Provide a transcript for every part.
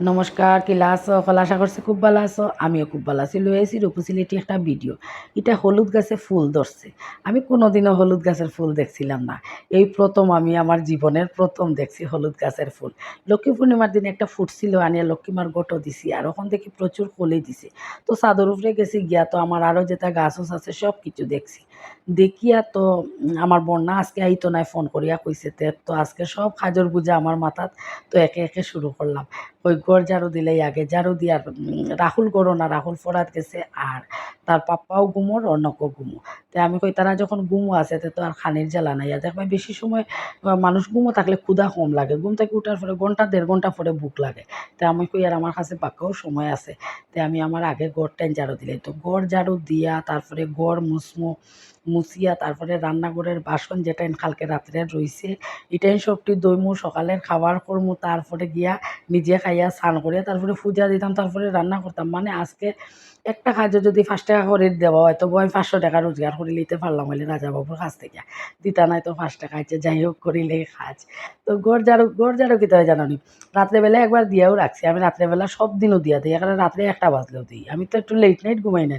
নমস্কার, কিলা আছো? আশা করছি খুব ভালো আছো। আমিও খুব ভালো আছি। লই আছি রূপসিলিটি একটা ভিডিও। এটা হলুদ গাছে ফুল ধরছে। আমি কোনোদিনও হলুদ গাছের ফুল দেখছিলাম না। এই প্রথম আমি আমার জীবনের প্রথম দেখছি হলুদ গাছের ফুল। লক্ষ্মী পূর্ণিমার দিনে একটা ফুটছিল আনিয়ে লক্ষ্মীমার গোটো দিছি, আর ওখান থেকে প্রচুর কলি দিছে। তো চাদর উপরে গেছি, গিয়া তো আমার আরও যেটা গাছ আছে সব কিছু দেখছি। দেখিয়া তো আমার বন্যা আজকে আইতো নাই ফোন করিয়া কইছে তে, তো আজকে সব খাজর বুঝা আমার মাথাত তো একে একে শুরু করলাম। ওই গড় ঝাড়ু দিলেই আগে ঝাড়ু দিয়ার রাহুল গড়ো না, রাহুল ফরাত গেছে আর তার পাপ্পাও গুমোর অন্যকও গুমো। তে আমি কই তারা যখন গুমো আছে তে তো আর খানির জ্বালা নাই। আর দেখবে বেশি সময় মানুষ গুমো থাকলে ক্ষুধা কম লাগে। ঘুম থেকে উঠার পরে ঘণ্টা, দেড় ঘণ্টা পরে ভুক লাগে। তে আমি কই আর আমার কাছে পাক্কাও সময় আছে। তে আমি আমার আগে গড়টাই ঝাড়ু দিলাই। তো গড় ঝাড়ু দিয়া তারপরে গড় মুসমো মুছিয়া, তারপরে রান্নাঘরের বাসন যেটা কালকে রাত্রে রয়েছে এটাই সবটি দইমু, সকালের খাবার করমু, তারপরে গিয়া নিজে খাইয়া স্নান করিয়া তারপরে পূজা দিতাম, তারপরে রান্না করতাম। মানে আজকে একটা কাজে যদি পাঁচ টাকা করে দেওয়া হয় তবু আমি পাঁচশো টাকা রোজগার করে নিতে পারলাম হলে রাজাবাবুর কাছ থেকে। দিতা নাই তো পাঁচ টাকা আছে যাই হোক করিলে কাজ। তো গড় ঝাড়ু গড় ঝাড়ু কী হয় জানো রাত্রেবেলা একবার দিয়েও রাখছি। আমি রাত্রেবেলা সব দিনও দিয়া দিই এখানে রাত্রে একটা বাজলেও দিই। আমি তো একটু লেট নাইট ঘুমাই না।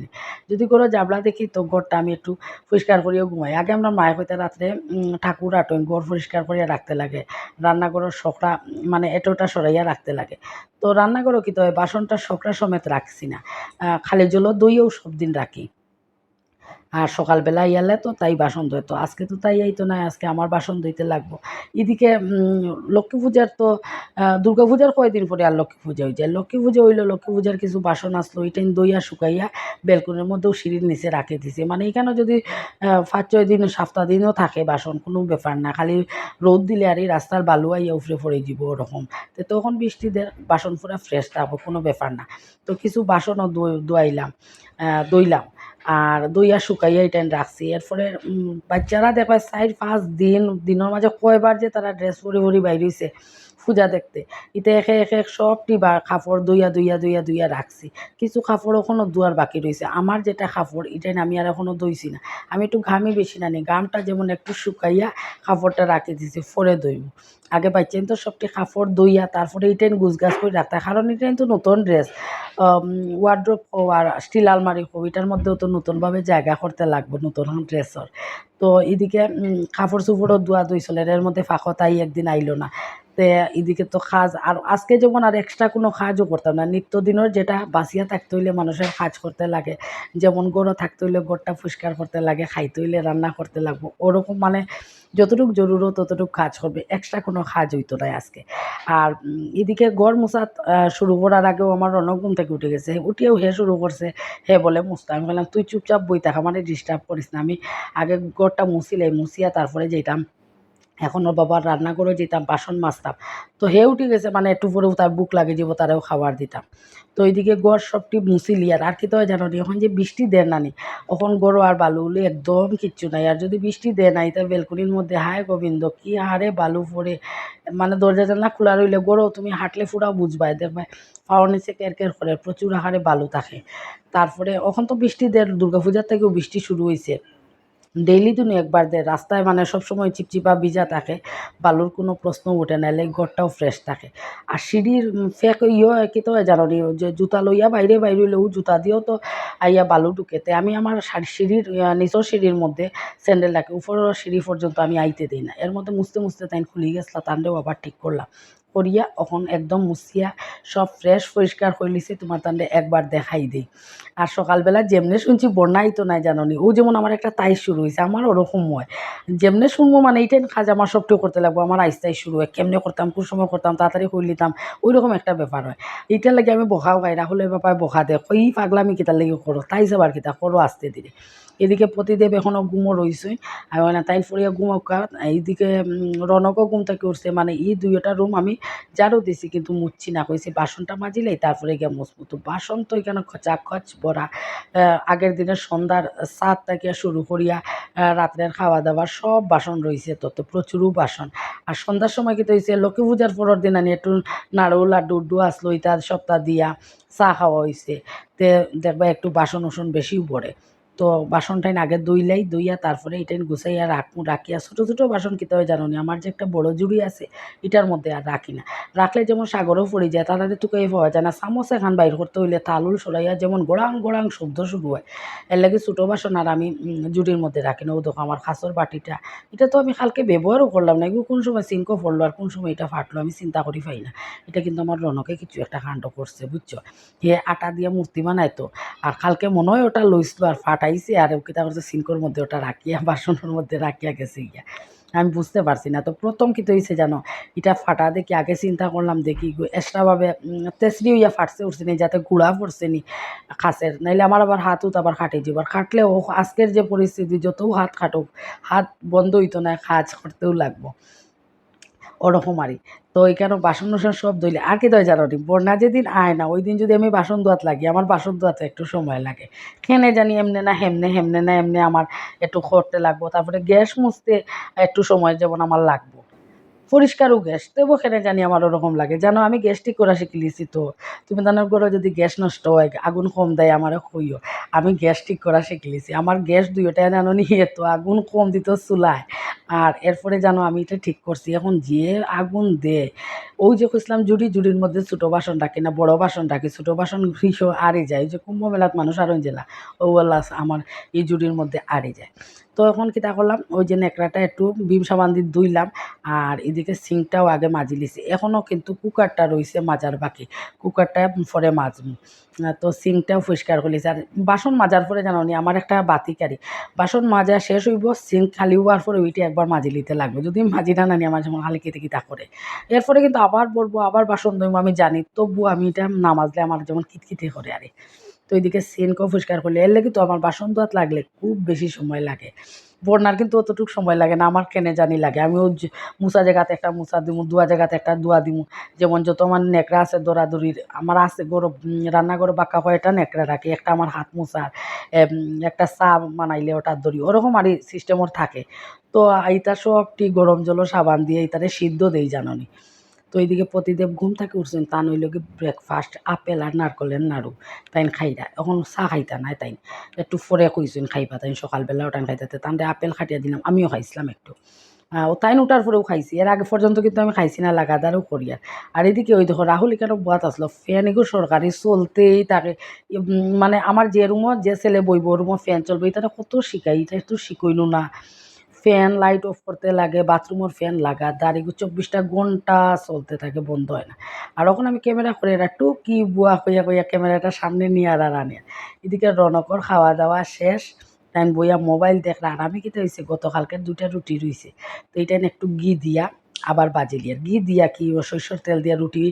যদি কোনো জাবলা দেখি তো গড়টা আমি একটু পরিষ্কার করিও ঘুমাই। আগে আমরা মায়ের হইতে রাত্রে ঠাকুর আটন গড় পরিষ্কার করিয়া রাখতে লাগে। রান্নাঘরের শখরা মানে এটোটা সরাইয়া রাখতে লাগে। তো রান্নাঘরও কি হয় বাসনটা শখরা সমেত রাখছি না। আহ, খালি জন্য দইও সব দিন রাখি। আর সকালবেলা ইয়ালে তো তাই বাসন ধোয়। তো আজকে তো তাই এই তো নাই আজকে আমার বাসন ধুইতে লাগবো। এদিকে লক্ষ্মী পূজার তো দুর্গা পূজার কয়দিন পরে আর লক্ষ্মী পূজা হয়ে যায় লক্ষ্মী পূজা হইল লক্ষ্মী পূজার কিছু বাসন আসলো ওইটাই দইয়া শুকাইয়া বেলকুনির মধ্যেও সিঁড়ির নিচে রাখে দিছে। মানে এখানে যদি পাঁচ ছয় দিন সপ্তাহ দিনও থাকে বাসন কোনো ব্যাপার না। খালি রোদ দিলে আর এই রাস্তার বালু আইয়া উফরে পড়ে যাব ওরকম। তো তখন বৃষ্টি বাসন পুরা ফ্রেশ থাকব কোনো ব্যাপার না। তো কিছু বাসনও দই- দোয়াইলাম আহ, দইলাম আর দইয়া শুকাইয়া এটা রাখছি। এরপরে বাচ্চারা দেখবে চার পাঁচ দিন, দিনের মাঝে কয়বার যে তারা ড্রেস পরে পরে বাইর হইছে। পূজা দেখতে। ইতে একে একে সবটি বা কাপড় দইয়া দইয়া দইয়া দইয়া রাখছি কিছু কাপড় এখনও দুয়ার বাকি রয়েছে আমার যেটা কাপড় এটা আমি আর এখনও দইছি না। আমি একটু ঘামি বেশি না নিই ঘামটা যেমন একটু শুকাইয়া কাপড়টা রাখি দিছি পরে দইব আগে পাইছেন তো সবটি কাপড় দইয়া, তারপরে ইটেন গুছগাছ করে রাখতে কারণ এটা তো নতুন ড্রেস ওয়ার্ড্রোপ আর স্টিল আলমারি হোক এটার মধ্যেও তো নতুনভাবে জায়গা করতে লাগবে নতুন ড্রেসর তো এদিকে কাপড় চোপড়ও ধোয়া দুই চলে এর মধ্যে ফাঁকো তাই একদিন আইলো না। তে এদিকে তো কাজ, আর আজকে যেমন আর এক্সট্রা কোনো কাজও করতাম না। নিত্যদিনের যেটা বাঁচিয়া থাকতে হইলে মানুষের কাজ করতে লাগে। যেমন গড়ও থাকতে হইলে গড়টা পরিষ্কার করতে লাগে, খাইতে হইলে রান্না করতে লাগবো। ওরকম মানে যতটুকু জরুরত ততটুকু কাজ করবে। এক্সট্রা কোনো কাজ হইতো না আজকে। আর এদিকে গড় মুছাত শুরু করার আগেও আমার রনক ঘুম থেকে উঠে গেছে। উঠিয়েও হে শুরু করছে। হে বলে, মুছতে। আমি বললাম, তুই চুপচাপ বই থাকা মানে ডিস্টার্ব করিস না। আমি আগে গড়টা মুছিলে মুছিয়া তারপরে যেতাম এখন ওর বাবার রান্না করে যেতাম বাসন মাজতাম। তো হে উঠে গেছে মানে একটু পরেও তার বুক লাগে যাব তারাও খাবার দিতাম। তো এইদিকে গড় সবটি মুছিলি আর আর কি তো জানো নি, এখন যে বৃষ্টি দেয় না নি এখন গড় আর বালু উলি একদম কিচ্ছু নাই। আর যদি বৃষ্টি দেয় নাই তা বেলকুনির মধ্যে হায় গোবিন্দ কি হারে বালু পড়ে। মানে দরজা জানলা খোলা রইলে গড়ও তুমি হাঁটলে ফুরাও বুঝবাই দেখবে পাওয়ার নিচে কের কের করে প্রচুর আহারে বালু থাকে। তারপরে এখন তো বৃষ্টি দেয় দুর্গাপূজার থেকেও বৃষ্টি শুরু হয়েছে ডেইলি দিনও একবার দেয় রাস্তায় মানে সবসময় চিপচিপা ভিজা থাকে, বালুর কোনো প্রশ্ন উঠে না এলে ঘরটাও ফ্রেশ থাকে। আর সিঁড়ির ফেক ইয়ে কি তো জানো যে জুতা লইয়া বাইরে বাইরে হইলেও জুতা দিয়েও তো আইয়া বালু ঢুকেতে আমি আমার সিঁড়ির নিচের সিঁড়ির মধ্যে স্যান্ডেল রাখি, উপরের সিঁড়ি পর্যন্ত আমি আইতে দিই না। এর মধ্যে মুছতে মুছতে তাই খুলি গেছিলাম তান্ডেও আবার ঠিক করলাম। করিয়া এখন একদম মুছিয়া সব ফ্রেশ পরিষ্কার করে লিছি তোমার তান্ডে একবার দেখাই দিই আর সকালবেলা যেমনে শুনছি বন্যাই তো নাই জাননি। ও যেমন আমার একটা তাই শুরু হয়েছে আমার ওরকম হয় যেমনে শুনব মানে এইটাই কাজ আমার সবটাই করতে লাগবো আমার আইসটাই শুরু হয়, কেমনে করতাম কোন সময় করতাম তাড়াতাড়ি করে নিতাম ওই রকম একটা ব্যাপার হয়। এইটার লাগে আমি বহাও গাই রাহুলের ব্যাপারে বহা দে, কই পাগলামি কিতার লাগে করো তাই যাবার কিতা করো আসতে দিলে এদিকে প্রতিদেব এখনও ঘুমো রইছে। আর মানে তাই ফুরিয়া ঘুমোকা এইদিকে রনকও ঘুম থেকে উঠছে। মানে এই দুইটা রুম আমি জারও দিছি, কিন্তু মুচ্ছি না। কইছি বাসনটা মাজিলেই তারপরে গিয়ে মুছবো। তো বাসন তো এখানে খচা খচ ভরা। আগের দিনের সন্ধ্যার সাত থেকে শুরু করিয়া রাত্রের খাওয়া দাওয়ার সব বাসন রয়েছে তত প্রচুরও বাসন। আর সন্ধ্যার সময় কি তো হয়েছে লক্ষ্মী পূজার পরের দিন আনি একটু নাড়ু, লাড্ডু, উড্ডু আসলো ইত্যাদি সপ্তাহ দিয়া চা খাওয়া হয়েছে তে দেখবা একটু বাসন উসন বেশিও পড়ে তো বাসনটাই আগে দইলাই দইয়া তারপরে এটাই গুছাইয়া রাখব রাখিয়া ছোটো ছোটো বাসন কিতে হয় জানো আমার যে একটা বড় জুড়ি আছে, এটার মধ্যে আর রাখি না। রাখলে যেমন সাগরও পড়ে যায়, তাড়াতাড়ি টুকাই পাওয়া যায় না। চামচ এখান বাইর করতে হইলে তালুল সরাইয়া যেমন গোড়াং গোড়াং শব্দ শুরু হয়। এর লাগে ছোটো বাসন আর আমি জুড়ির মধ্যে রাখি না। ও দেখো আমার খাসর বাটিটা, এটা তো আমি কালকে ব্যবহারও করলাম না। এগুলো কোন সময় সিঙ্কও পড়ল আর কোন সময় এটা ফাটলো, আমি চিন্তা করি পাই না। এটা কিন্তু আমার রনকে কিছু একটা কাণ্ড করছে, বুঝছ? হে আটা দিয়ে মূর্তি বানাইতো আর কালকে মনে হয় ওটা লইছিল আর ফাটাইছে আর কিতা করছে সিঙ্কর মধ্যে ওটা রাখিয়া, বাসনের মধ্যে রাখিয়া গেছে গিয়া। আমি বুঝতে পারছি না। তো প্রথম কি তো হয়েছে জানো এটা ফাটা দেখি আগে চিন্তা করলাম দেখি এক্সট্রাভাবে তেসরি হইয়া ফাটছে উঠছে নি, যাতে গুড়া পড়ছে নি খাসের। নাইলে আমার আবার হাত উত আবার খাটে যাব আর খাটলেও আজকের যে পরিস্থিতি যতও হাত খাটুক, হাত বন্ধ হইতো না, কাজ করতেও লাগবো। ওরকম আরই তো কেন বাসন টাসন সব ধুইলে। আর কি দয় জানো বন্যা যেদিন আয় না ওই দিন যদি আমি বাসন ধোয়াত লাগি, আমার বাসন ধোয়াতে একটু সময় লাগে। খেনে জানি এমনে না, হেমনে হেমনে না, এমনে আমার একটু করতে লাগবো। তারপরে গ্যাস মুছতে একটু সময় যেমন আমার লাগবো। পরিষ্কারও গ্যাস তবু কেনে জানি আমার ওরকম লাগে। জানো, আমি গ্যাস ঠিক করা শিখলিছি তো। তুমি জানার ঘরে যদি গ্যাস নষ্ট হয়, আগুন কম দেয় আমার কইও আমি গ্যাস ঠিক করা শিখলিছি আমার গ্যাস দুইটাই জানো নি তো আগুন কম দিত চুলায়। আর এরপরে জানো, আমি এটা ঠিক করছি। এখন যে আগুন দে ওই যে কইছিলাম জুড়ি জুড়ির মধ্যে ছোটো বাসন রাখি না, বড় বাসন রাখি, ছোটো বাসন ভীষণ আড়ে যায়। যে কুম্ভ মেলাত মানুষ আরও জেলা ও বললা আমার এই জুড়ির মধ্যে আড়ে যায়। তো এখন কিতা করলাম, ওই যে নেকড়াটা একটু বিম সাবান দিয়ে ধুইলাম আর এদিকে সিঙ্কটাও আগে মাজি লিছি এখনও কিন্তু কুকারটা রয়েছে মাজার বাকি, কুকারটা পরে মাজবো। তো সিঙ্কটাও পরিষ্কার করলিছি আর বাসন মাজার পরে জানো নি, আমার একটা বাতি কারি বাসন মাজা শেষ হইব সিঙ্ক খালি হওয়ার পরে ওইটা একবার মাজি লিতে লাগবে। যদি মাজি না নানি আমার যেমন খালি কেটে কিতা করে। এরপরে কিন্তু আবার বলব, আবার বাসন ধুইব, আমি জানি, তবু আমি এটা না মাজলে আমার যেমন কিতকিতে করে আরে। তো এদিকে সিনকেও পরিষ্কার করলে, এর লাগে তো আমার বাসন ধোয়াত লাগলে খুব বেশি সময় লাগে। বন্যার কিন্তু অতটুকু সময় লাগে না, আমার কেনে জানি লাগে। আমি ও যে- মুসা জায়গাতে একটা মুসা দিমু, দুয়া জায়গাতে একটা দুয়া দিমু। যেমন যত আমার নেকড়া আছে দৌড়াদৌড়ির আমার আছে গরু রান্নাঘরে বাঁকা কয়টা নেকড়া রাখি, একটা আমার হাত মুসার একটা চা বানাইলে ওটা দড়ি, ওরকম আর সিস্টেমর থাকে। তো এইটা সবটি গরম জল সাবান দিয়ে এইটারে সিদ্ধ দেই জাননি। তো এইদিকে প্রতিদেব ঘুম থেকে উঠছেন, তা নইল কি ব্রেকফাস্ট আপেল আর নারকলের নাড়ু, তাইন খাইরা এখন চা খাইতা নাই তাইন, একটু পরে কইছেন খাইবা, তাইন সকালবেলা ওটাই খাইতে। তান্ডে আপেল খাটিয়া দিলাম, আমিও খাইছিলাম একটু। ও তাইন উঠার পরেও খাইছি, এর আগে পর্যন্ত কিন্তু আমি খাইছি না লাগাতারও করিয়া। আর এদিকে ওই দেখো, রাহুল এখানে বাত আসলো, ফ্যান এগুলো সরকারি চলতেই তাকে মানে আমার যে রুমত যে ছেলে বইব রুমও ফ্যান চলবে এটা কত শিখাই এটা একটু শিখাইলো না। ফ্যান লাইট অফ করতে লাগে বাথরুমের ফ্যান লাগা দাঁড়িয়ে চব্বিশটা ঘণ্টা চলতে থাকে, বন্ধ হয় না। আর ওখানে আমি ক্যামেরা করে এটা টুকি বুয়া কইয়া কইয়া ক্যামেরাটা সামনে নিয়ে আর আনে এদিকে রনকর খাওয়া দাওয়া শেষ। তাই বইয়া মোবাইল দেখলা আর আমি কিতা হয়েছে গতকালকে দুইটা রুটি রইছে। তো এইটা একটু ঘি দিয়া আবার বাজিলি আর ঘি দিয়া কি ও সরষের তেল দিয়া রুটি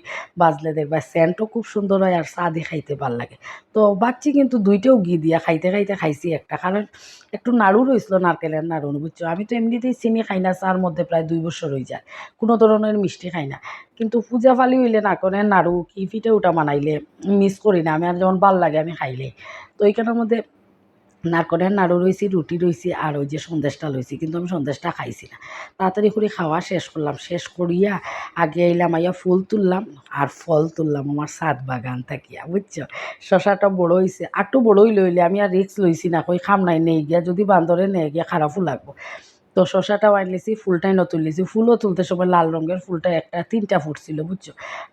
বাজলে দেখবা সেন্টও খুব সুন্দর হয় আর দিয়ে খাইতে ভালো লাগে। তো বাচ্চি কিন্তু দুইটাও ঘি দিয়া খাইতে খাইতে খাইছি একটা। কারণ একটু নাড়ু রয়েছিল নারকেলের নাড়ু, বুঝছ? আমি তো এমনিতেই চিনি খাই না, চার মধ্যে প্রায় দুই বছর হয়ে যায়। কোনো ধরনের মিষ্টি খাই না। কিন্তু পূজা ফালি হইলে নারকলের নাড়ু, কি পিঠে ওটা বানাইলে মিস করি না। আমি আর যেমন ভালো লাগে আমি খাইলে। তো এইখানের মধ্যে নারকলের নাড়ু রয়েছি রুটি রয়েছি আর ওই যে সন্দেশটা লইছি, কিন্তু আমি সন্দেশটা খাইছি না। তাড়াতাড়ি করে খাওয়া শেষ করলাম। শেষ করিয়া আগে এলাম আইয়া ফুল তুললাম আর ফল তুললাম আমার সাত বাগান থাকিয়া, বুঝছ? শশাটা বড় হয়েছে আটটু বড়ই লইলে আমি আর রিক্স লইছি না, কই খাম নাই, নেই গিয়া, যদি বান্দরে নেই গিয়া খারাপও লাগবো। তো শশাটাও আনলেছি ফুলটাই নতুন লিছি ফুলও তুলতে সময় লাল রঙের ফুলটা একটা, তিনটা ফুটছিল বুঝছ?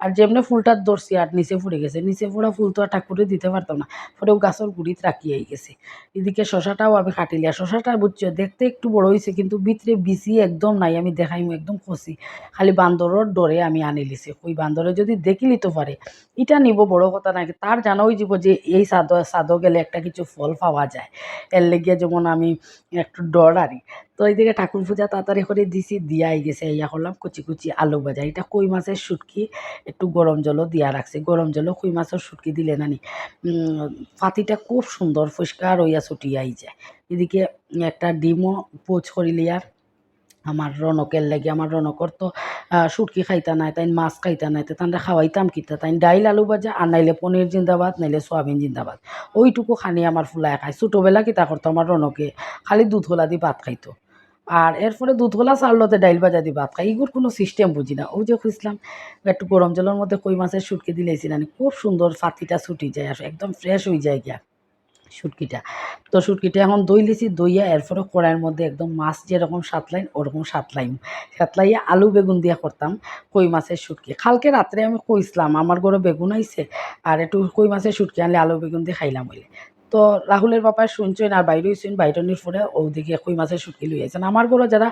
আর যেমনি ফুলটার ধরছি, আর নিচে ফুটে গেছে। নিচে ফুড়া ফুল তো আর ঠাকুরে দিতে পারতাম না পরেও গাছের গুড়িত রাখিয়েই গেছে। এদিকে শশাটাও আমি কাটিলি আর শশাটা বুঝছ, দেখতে একটু বড় হয়েছে, কিন্তু ভিতরে বিচি একদম নাই, আমি দেখাইমু একদম খসি। খালি বান্দরের ডরে আমি আনি লিছি। ওই বান্দরে যদি দেখি লিতে পারে। এটা নিব বড় কথা নাকি তার জানাই যাব যে এই সাদ সাদ গেলে একটা কিছু ফল পাওয়া যায়। এর লেগে যেমন আমি একটু ডর আরি তো এইদিকে ঠাকুর পূজা তাড়াতাড়ি করে দিছি, দিয়াই গেছে ইয়া করলাম, কুচি কুচি আলু ভাজা। এটা কই মাছের শুটকি? একটু গরম জলও দিয়া রাখছে। গরম জলও কই মাছের শুটকি দিলে নানি পাতিটা খুব সুন্দর, পরিষ্কার হইয়া ছুটিয়াই যায় এদিকে একটা ডিমও পোচ করিলি আর। আমার রনকের লাগে, আমার রনকর তো শুটকি খাইতা নাই তাই মাছ খাইতা নাই তাই খাওয়াইতাম কিতা? তাই ডাইল আলু ভাজা আর নাইলে পনির জিন্দাবাদ, নাইলে সোয়াবিন জিন্দাবাদ। ওইটুকু খানি আমার ফুলায় খায়। ছোটোবেলা কিতা করতো আমার রনকে? খালি দুধ হোলা দিয়ে ভাত খাইতো। আর এরপরে দুধ গোলা চাউলতে ডাইল ভাজা দিয়ে ভাত খাই এগুলোর কোনো সিস্টেম বুঝি না। ওই যে খুঁজলাম, একটু গরম জলের মধ্যে কই মাছের শুটকি দিলেছি না খুব সুন্দর ফাতিটা ছুটি যায় আর একদম ফ্রেশ হয়ে যায় গিয়া শুটকিটা। তো শুটকিটা এখন দই লিছি, দইয়া এরপরে কড়াইয়ের মধ্যে একদম মাছ যেরকম সাতলাইন, ওরকম সাতলাইম। সাতলাইয়া আলু বেগুন দিয়ে করতাম কই মাছের শুটকি। কালকে রাত্রে আমি কইছিলাম আমার ঘরে বেগুন আইছে, আর একটু কই মাছের শুটকি আনলে আলু বেগুন দিয়ে খাইলাম হইলে তো রাহুলের বাপায় শুনছেন আর বাইরে হইছেন, বাইরনির পরে ওদিকে কই মাছের শুটকি লই আইছেন। আমার ঘরে যারা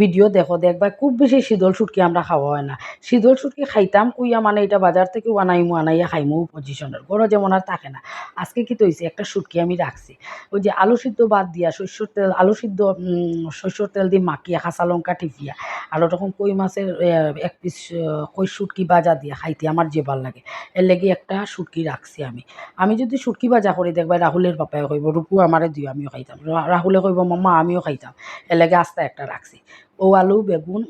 ভিডিও দেখো, দেখবা খুব বেশি শীতল শুটকি আমরা খাওয়া হয় না। শীতল শুটকি খাইতাম কুইয়া মানে এটা বাজার থেকে আনাইমু, আনাইয়া খাইমু পজিশনের ঘরে যেমন আর থাকে না। আজকে কি তৈছে একটা শুটকি আমি রাখছি। ওই যে আলু সিদ্ধ বাদ দিয়া শস্যর তেল, আলু সিদ্ধ শস্যর তেল দিয়ে মাখিয়া, কাঁচা লঙ্কা টিপিয়া আর ওরকম কই মাছের এক পিস কই শুটকি বাজা দিয়া খাইতে আমার যে ভালো লাগে। এর লেগে একটা শুটকি রাখছি আমি। আমি যদি শুটকি ভাজা করি দেখবা রাহুলের পাপায় কইব, রূপু আমারে দিও, আমিও খাইতাম। রাহুলে কইব, মাম্মা, আমিও খাইতাম। এলাকা আস্তা একটা রাখছি। ও আলু, বেগুন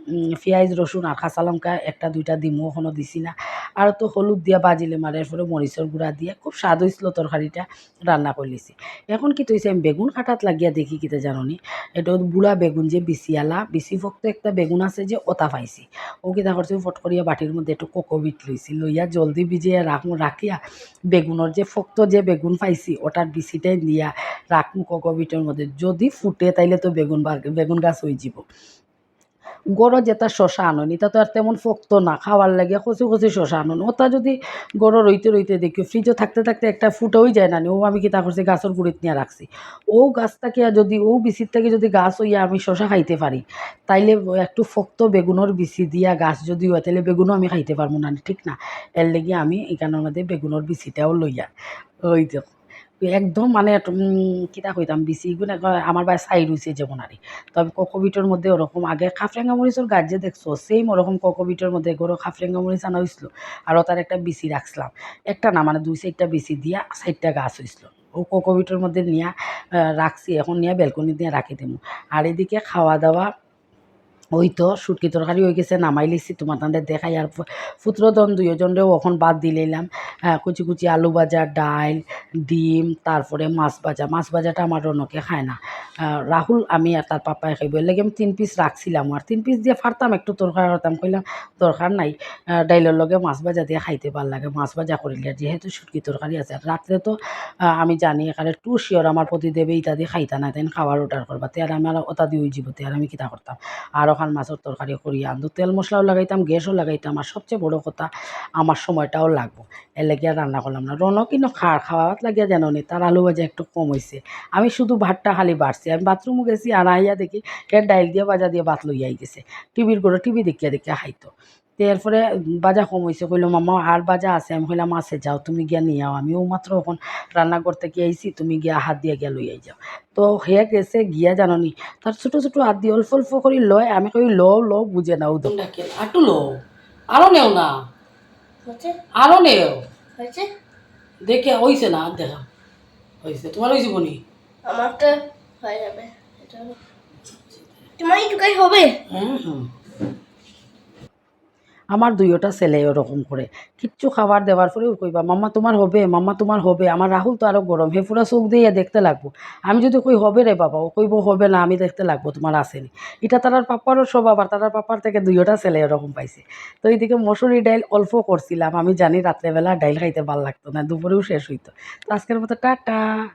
পেঁয়াজ রসুন আর কাঁচা লঙ্কা একটা, দুইটা দিমু ওখানো দিছি না। আর তো হলুদ দিয়া বাজিলে মারে এরপরে মরিচের গুঁড়া দিয়ে খুব স্বাদ হয়েছিল তরকারিটা রান্না করলিছি এখন কি তৈছে আমি বেগুন কাটাত লাগিয়া দেখি কিতে জাননি? এটা বুড়া বেগুন যে বিচিয়ালা বিচি ফক্ত একটা বেগুন আছে যে ওটা পাইছি। ও কিতা করছে ফট করিয়া বাটির মধ্যে একটু কোকোবিট লইছি লইয়া জলদি ভিজিয়ে রাখমু রাখিয়া বেগুনের যে ফক্ত যে বেগুন পাইছি ওটার বিচিটাই দিয়া রাখমু কোকোবিটের মধ্যে। যদি ফুটে, তাইলে তো বেগুন বেগুন গাছ হয়ে যাব। গড় যেটা শশা আনন এটা তো আর তেমন ফক্ত না, খাওয়ার লাগে কচি কচি শশা আনন। ওটা যদি গড় রইতে রইতে দেখি ফ্রিজে থাকতে থাকতে একটা ফুটেই যায় না। ও আমি কিতা করছি, গাছের গুড়িত নিয়ে রাখছি। ও গাছটাকে যদি, ও বিচির থেকে যদি গাছ হইয়া আমি শশা খাইতে পারি, তাইলে একটু ফক্ত বেগুনের বিচি দিয়া গাছ যদি হয় তাহলে বেগুনও আমি খাইতে পারব না ঠিক না? এর লেগে আমি এখানের মধ্যে বেগুনের বিচিটাও লইয়া, ওই দেখো একদম মানে কিতা কইতাম বিচি গুণ আমার বাই সাইড হইছে যেমন আরে তবে কোকোবিটের মধ্যে ওরকম, আগে খাফরেঙ্গা মরিচের গাছ যে দেখছ সেম ওরকম কোকোবিটের মধ্যে গরো খাফরেঙ্গা মরিচ আনা হয়েছিল আর তার একটা বিচি রাখছিলাম। একটা না মানে দুই সাইডটা বিচি দিয়া সাইডটা গাছ হয়েছিল ও কোকোবিটের মধ্যে নিয়ে রাখছি, এখন নিয়ে বেলকনি দিয়ে রাখি দিমু। আর এদিকে খাওয়া দাওয়া ওই তো শুটকি তরকারি হয়ে গেছে, নামাই লিছি, তোমার তাদের দেখাই, আর পুত্রদন দুইজনরেও এখন বাদ দিলাম কুচি কুচি আলু ভাজা ডাল ডিম, তারপরে মাছ ভাজা। মাছ ভাজাটা আমার রনকে খায় না। রাহুল, আমি আর তার পাপাই খাইব। এর আমি তিন পিস রাখছিলাম। আর তিন পিস দিয়ে ফারতাম একটু তরকারি করতাম কইলাম দরকার নাই। ডাইলের লগে মাছ ভাজা দিয়ে খাইতে ভালো লাগে, মাছ ভাজা করিলে। যেহেতু শুটকি তরকারি আছে, আর রাত্রে তো আমি জানি এখানে টু শিওর আমার প্রতিদেবে ইতা দিয়ে খাইতা না তাই খাবার অর্ডার করবা। তে আর আমার ওটা দিয়ে যাব আর আমি কিতা করতাম। আর ওখান মাছের তরকারি করি, আনতো তেল মশলাও লাগাইতাম, গ্যাসও লাগাইতাম, আর সবচেয়ে বড় কথা, আমার সময়টাও লাগবো। এর রান্না করলাম না। রনও কিন্তু খাওয়া খাওয়াত লাগিয়া যেন নি তার আলু ভাজা একটু কম হয়েছে আমি শুধু ভাতটা খালি বাড়ছি, আমি বাথরুমও গেছি, আর আইয়া দেখি এর ডাইল দিয়ে বাজা দিয়ে ভাত লইয়াই গেছে টিভির করে টিভি দেখিয়া দেখিয়া খাইতো। তো এরপরে বাজা কম হয়েছে কইলো মামা আর বাজা আছে? আমি কইলাম আছে যাও তুমি গিয়া নিয়ে আও। আমিও মাত্র এখন রান্না করতে গিয়ে আইছি তুমি গিয়া হাত দিয়ে গিয়া লইয়াই যাও। তো হে গেছে গিয়া জাননি তার ছোট ছোট হাত দিয়ে অল্প অল্প করে লয় আমি কই ল ল বুঝে নাও তো। আটু লো? আরও নেও না। হচ্ছে আরও নেও। দেখে হইছে না আর দেখা। হইছে তোমার হইছে বনি আমারটা হয়ে যাবে তোমার এইটুকাই হবে। হুম হুম। আমার দুইটা ছেলে ওরকম করে। কিচ্ছু খাবার দেওয়ার পরেও কইবা, মাম্মা, তোমার হবে, মাম্মা, তোমার হবে, আমার রাহুল তো আরও গরম, হে পুরা চোখ দিয়ে দেখতে লাগবো। আমি যদি কই হবে রে বাবা, ও কইব হবে না, আমি দেখতে লাগবো, তোমার আসেনি। এটা তারার পাপারও স্বভাব, আর তারার পাপার থেকে দুইটা ছেলে এরকম পাইছে। তো এইদিকে মসুরি ডাইল অল্প করছিলাম, আমি জানি রাত্রেবেলা ডাইল খাইতে ভালো লাগতো না, দুপুরেও শেষ হইতো। তো আজকের মতো টাটা।